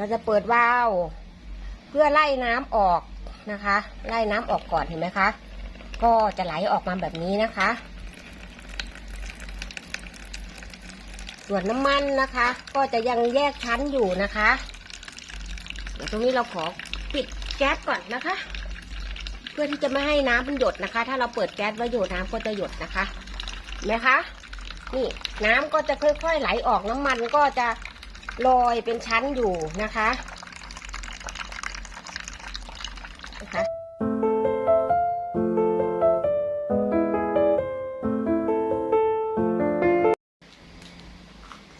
เราจะเปิดวาล์วเพื่อไล่น้ำออกนะคะ ไล่น้ำออกก่อนเห็นไหมคะ ก็จะไหลออกมาแบบนี้นะคะ ส่วนน้ำมันนะคะ ก็จะยังแยกชั้นอยู่นะคะเดี๋ยวตรงนี้เราขอปิดแก๊สก่อนนะคะ เพื่อที่จะไม่ให้น้ำมันหยดนะคะ ถ้าเราเปิดแก๊สไว้อยู่น้ำก็จะหยดนะคะเห็นไหมคะนี่น้ำก็จะค่อยๆไหลออกน้ำมันก็จะ ลอยเป็นชั้นอยู่นะคะนะคะ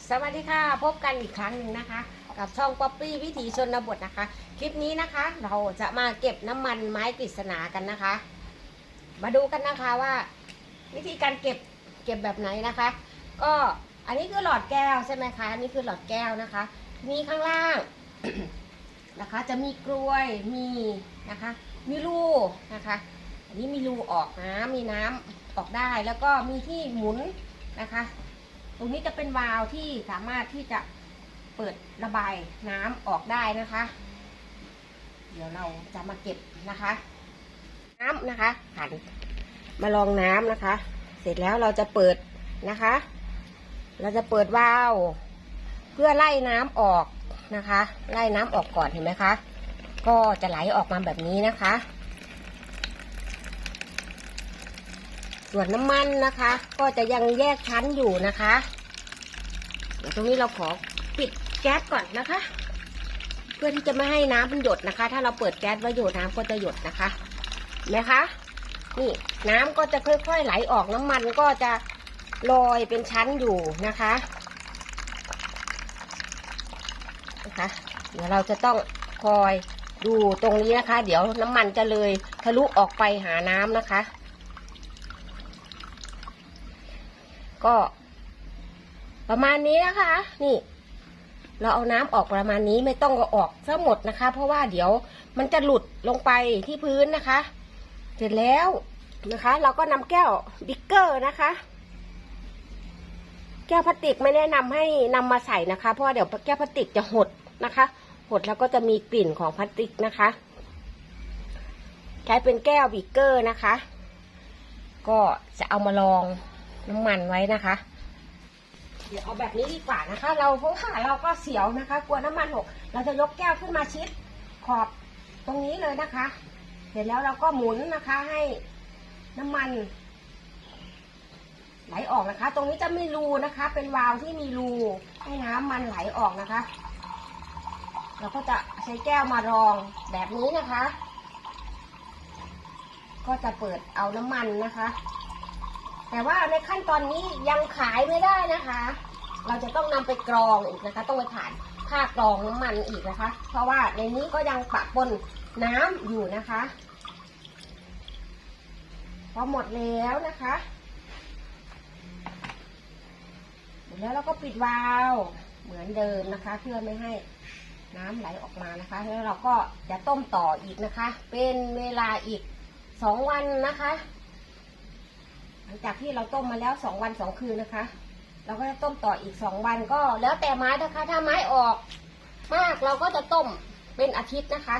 สวัสดีค่ะพบกันอีกครั้งหนึ่งนะคะ กับช่องป๊อปปี้วิถีชนบทนะคะ คลิปนี้นะคะ เราจะมาเก็บน้ำมันไม้กฤษณากันนะคะ มาดูกันนะคะว่า วิธีการเก็บเก็บแบบไหนนะคะ ก็ อันนี้คือหลอดแก้วใช่ไหมคะ อันนี้คือหลอดแก้วนะคะ มีข้างล่างนะคะ จะมีกลวยมีนะคะ มีรูนะคะ อันนี้มีรูออกน้ำมีน้ำออกได้แล้วก็มีที่หมุนนะคะ ตรงนี้จะเป็นวาล์วที่สามารถที่จะเปิดระบายน้ำออกได้นะคะ เดี๋ยวเราจะมาเก็บนะคะ น้ำนะคะขันมาลองน้ำนะคะ เสร็จแล้วเราจะเปิดนะคะ เราจะเปิดวาล์วเพื่อไล่น้ำออกนะคะ ไล่น้ำออกก่อนเห็นไหมคะ ก็จะไหลออกมาแบบนี้นะคะ ส่วนน้ำมันนะคะ ก็จะยังแยกชั้นอยู่นะคะ เดี๋ยวตรงนี้เราขอปิดแก๊สก่อนนะคะ เพื่อที่จะไม่ให้น้ำมันหยดนะคะ ถ้าเราเปิดแก๊สไว้อยู่น้ำก็จะหยดนะคะเห็นไหมคะนี่น้ำก็จะค่อยๆไหลออกน้ำมันก็จะ ลอยเป็นชั้นอยู่นะคะนะคะ เดี๋ยวเราจะต้องคอยดูตรงนี้นะคะ เดี๋ยวน้ำมันจะเลยทะลุออกไปหาน้ำนะคะ ก็ประมาณนี้นะคะ นี่ เราเอาน้ำออกประมาณนี้ไม่ต้องเอาออกทั้งหมดนะคะ เพราะว่าเดี๋ยวมันจะหลุดลงไปที่พื้นนะคะ เสร็จแล้วนะคะ เราก็นำแก้วบิ๊กเกอร์นะคะ แก้วพลาสติกไม่แนะนำให้นำมาใส่นะคะ เพราะเดี๋ยวแก้วพลาสติกจะหดนะคะ หดแล้วก็จะมีกลิ่นของพลาสติกนะคะ ใช้เป็นแก้วบิ๊กเกอร์นะคะ ก็จะเอามาลองน้ำมันไว้นะคะ เดี๋ยวเอาแบบนี้ดีกว่านะคะ เราเพราะว่าเราก็เสียวนะคะ กลัวน้ำมันหก เราจะยกแก้วขึ้นมาชิดขอบตรงนี้เลยนะคะ เสร็จแล้วเราก็หมุนนะคะให้น้ำมัน ไหลออกนะคะ ตรงนี้จะมีรูนะคะ เป็นวาล์วที่มีรูให้น้ำมันไหลออกนะคะ เราก็จะใช้แก้วมารองแบบนี้นะคะ ก็จะเปิดเอาน้ำมันนะคะ แต่ว่าในขั้นตอนนี้ยังขายไม่ได้นะคะ เราจะต้องนำไปกรองอีกนะคะ ต้องไปผ่านค่ากรองน้ำมันอีกนะคะ เพราะว่าในนี้ก็ยังปะปนน้ำอยู่นะคะพอหมดแล้วนะคะหมด แล้วเราก็ปิดวาล์วเหมือนเดิมนะคะ เพื่อไม่ให้น้ำไหลออกมานะคะ แล้วเราก็จะต้มต่ออีกนะคะ เป็นเวลาอีกสองวันนะคะ หลังจากที่เราต้มมาแล้วสองวันสองคืนนะคะ เราก็จะต้มต่ออีกสองวันก็แล้วแต่ไม้นะคะ ถ้าไม้ออกมากเราก็จะต้มเป็นอาทิตย์นะคะ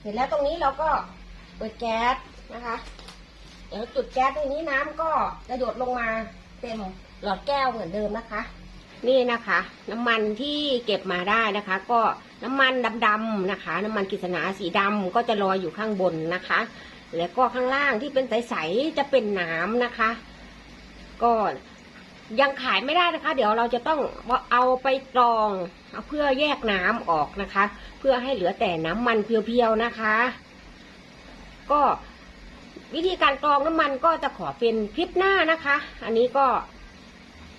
เสร็จแล้วตรงนี้เราก็เปิดแก๊สนะคะ เดี๋ยวจุดแก๊สตรงนี้น้ำก็จะหยดลงมา เต็มหลอดแก้วเหมือนเดิมนะคะ นี่นะคะ น้ำมันที่เก็บมาได้นะคะ ก็น้ำมันดำๆนะคะ น้ำมันกฤษณาสีดำก็จะลอยอยู่ข้างบนนะคะ แล้วก็ข้างล่างที่เป็นใสๆจะเป็นน้ำนะคะ ก็ยังขายไม่ได้นะคะ เดี๋ยวเราจะต้องเอาไปกรองเอาเพื่อแยกน้ำออกนะคะ เพื่อให้เหลือแต่น้ำมันเพียวๆนะคะ ก็ วิธีการกรองน้ำมันก็จะขอเป็นคลิปหน้านะคะ อันนี้ก็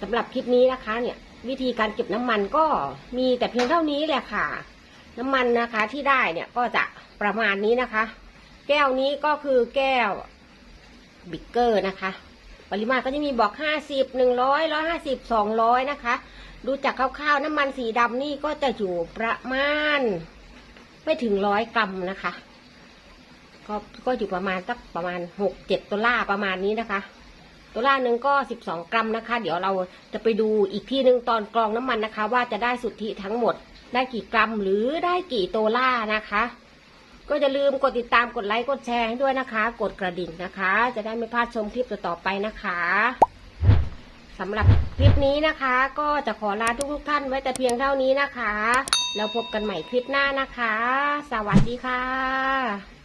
สำหรับคลิปนี้นะคะ เนี่ย วิธีการเก็บน้ำมันก็มีแต่เพียงเท่านี้แหละค่ะ น้ำมันนะคะที่ได้เนี่ยก็จะประมาณนี้นะคะ แก้วนี้ก็คือแก้วบิ๊กเกอร์นะคะ ปริมาตรก็จะมีบอกห้าสิบหนึ่งร้อยร้อยห้าสิบสองร้อยนะคะ ดูจากคร่าวๆน้ำมันสีดำนี่ก็จะอยู่ประมาณ ไม่ถึงร้อยกรัมนะคะ ก็ก็อยู่ประมาณสักประมาณหกเจ็ดดอลลาประมาณนี้นะคะ ตัวล่าหนึ่งก็12กรัมนะคะ เดี๋ยวเราจะไปดูอีกที่หนึ่งตอนกรองน้ำมันนะคะ ว่าจะได้สุทธิทั้งหมดได้กี่กรัมหรือได้กี่ตัวล่านะคะ ก็อย่าลืมกดติดตามกดไลค์กดแชร์ให้ด้วยนะคะ กดกระดิ่งนะคะ จะได้ไม่พลาดชมคลิปต่อไปนะคะสำหรับคลิปนี้นะคะ ก็จะขอลาทุกๆท่านไว้แต่เพียงเท่านี้นะคะ แล้วพบกันใหม่คลิปหน้านะคะ สวัสดีค่ะ